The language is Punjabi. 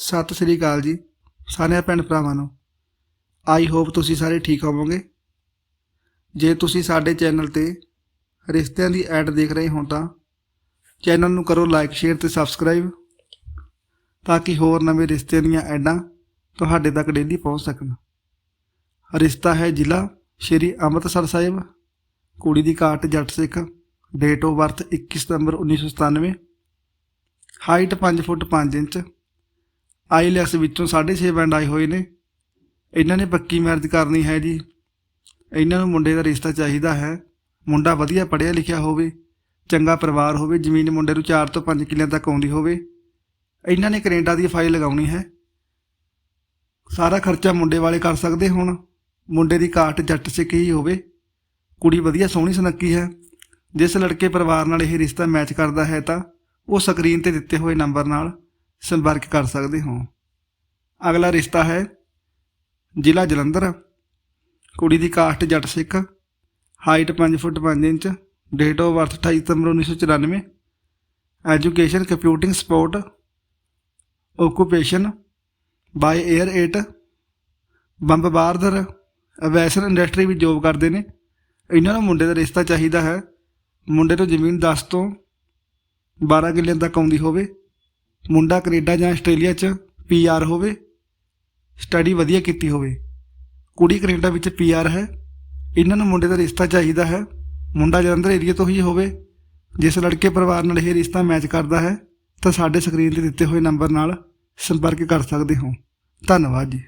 ਸਤਿ ਸ੍ਰੀ ਅਕਾਲ ਜੀ, ਸਾਰਿਆਂ ਭੈਣ ਭਰਾਵਾਂ ਨੂੰ। ਆਈ ਹੋਪ ਤੁਸੀਂ ਸਾਰੇ ਠੀਕ ਹੋਵੋਗੇ। ਜੇ ਤੁਸੀਂ ਸਾਡੇ ਚੈਨਲ ਤੇ ਰਿਸ਼ਤਿਆਂ ਦੀ ਐਡ ਦੇਖ ਰਹੇ ਹੋ ਤਾਂ ਚੈਨਲ ਨੂੰ ਕਰੋ ਲਾਈਕ, ਸ਼ੇਅਰ ਤੇ ਸਬਸਕ੍ਰਾਈਬ ਤਾਂ ਕਿ ਹੋਰ ਨਵੇਂ ਰਿਸ਼ਤਿਆਂ ਦੀਆਂ ਐਡਾਂ ਤੁਹਾਡੇ ਤੱਕ ਡੇਲੀ ਪਹੁੰਚ ਸਕਣ। ਰਿਸ਼ਤਾ ਹੈ ਜ਼ਿਲ੍ਹਾ ਸ਼੍ਰੀ ਅੰਮ੍ਰਿਤਸਰ ਸਾਹਿਬ, ਕੁੜੀ ਦੀ caste Jatt Sikh date of birth 21 ਸਤੰਬਰ 1997 ਹਾਈਟ 5 ਫੁੱਟ 5 ਇੰਚ ਆਈਲੈਸ ਵਿੱਚੋਂ 6.5 ਬੈਂਡ ਆਏ ਹੋਏ ਨੇ। ਇਹਨਾਂ ਨੇ ਪੱਕੀ ਮੈਰਿਜ ਕਰਨੀ ਹੈ ਜੀ। ਇਹਨਾਂ ਨੂੰ ਮੁੰਡੇ ਦਾ ਰਿਸ਼ਤਾ ਚਾਹੀਦਾ ਹੈ। ਮੁੰਡਾ ਵਧੀਆ ਪੜ੍ਹਿਆ ਲਿਖਿਆ ਹੋਵੇ, ਚੰਗਾ ਪਰਿਵਾਰ ਹੋਵੇ, ਜ਼ਮੀਨ ਮੁੰਡੇ ਨੂੰ 4 ਤੋਂ 5 ਕਿੱਲਿਆਂ ਤੱਕ ਆਉਂਦੀ ਹੋਵੇ। ਇਹਨਾਂ ਨੇ ਕੈਨੇਡਾ ਦੀ ਫਾਈਲ ਲਗਾਉਣੀ ਹੈ। ਸਾਰਾ ਖਰਚਾ ਮੁੰਡੇ ਵਾਲੇ ਕਰ ਸਕਦੇ ਹੁਣ। ਮੁੰਡੇ ਦੀ ਕਾਟ ਜੱਟ ਸਿੱਖ ਹੀ ਹੋਵੇ। ਕੁੜੀ ਵਧੀਆ ਸੋਹਣੀ ਸੁਨੱਖੀ ਹੈ। ਜਿਸ ਲੜਕੇ ਪਰਿਵਾਰ ਨਾਲ ਇਹ ਰਿਸ਼ਤਾ ਮੈਚ ਕਰਦਾ ਹੈ ਤਾਂ ਉਹ ਸਕਰੀਨ ਤੇ ਦਿੱਤੇ ਹੋਏ ਨੰਬਰ ਨਾਲ ਸੰਪਰਕ ਕਰ ਸਕਦੇ ਹੋ। ਅਗਲਾ ਰਿਸ਼ਤਾ ਹੈ ਜ਼ਿਲ੍ਹਾ ਜਲੰਧਰ। ਕੁੜੀ ਦੀ caste Jatt Sikh. Height 5 foot 5 inch. Date of birth 28 ਸਤੰਬਰ 1994 ਐਜੂਕੇਸ਼ਨ ਕੰਪਿਊਟਿੰਗ ਸਪੋਰਟ ਓਕੂਪੇਸ਼ਨ ਬਾਈ 에ਅਰ 8 ਬੰਬ ਬਾਰਦਰ ਅਵੈਸ਼ਨ ਇੰਡਸਟਰੀ ਵਿੱਚ ਜੋਬ ਕਰਦੇ ਨੇ। ਇਹਨਾਂ ਨੂੰ ਮੁੰਡੇ ਦਾ ਰਿਸ਼ਤਾ ਚਾਹੀਦਾ ਹੈ। ਮੁੰਡੇ ਤੋਂ ਜ਼ਮੀਨ 10 ਤੋਂ 12 ਕਿੱਲਿਆਂ ਤੱਕ ਆਉਂਦੀ ਹੋਵੇ। ਮੁੰਡਾ ਕੈਨੇਡਾ ਜਾਂ ਆਸਟ੍ਰੇਲੀਆ 'ਚ ਪੀਆਰ ਹੋਵੇ ਸਟੱਡੀ ਵਧੀਆ ਕੀਤੀ ਹੋਵੇ। ਕੁੜੀ ਕੈਨੇਡਾ ਵਿੱਚ ਪੀਆਰ ਹੈ। ਇਹਨਾਂ ਨੂੰ ਮੁੰਡੇ ਦਾ ਰਿਸ਼ਤਾ ਚਾਹੀਦਾ ਹੈ। ਮੁੰਡਾ ਜਲੰਧਰ ਏਰੀਆ ਤੋਂ ਹੀ ਹੋਵੇ। ਜਿਸ ਲੜਕੇ ਪਰਿਵਾਰ ਨਾਲ ਇਹ ਰਿਸ਼ਤਾ ਮੈਚ ਕਰਦਾ ਹੈ, ਤਾਂ ਸਾਡੇ ਸਕਰੀਨ ਤੇ ਦਿੱਤੇ ਹੋਏ ਨੰਬਰ ਨਾਲ ਸੰਪਰਕ ਕਰ ਸਕਦੇ ਹੋ। ਧੰਨਵਾਦ ਜੀ।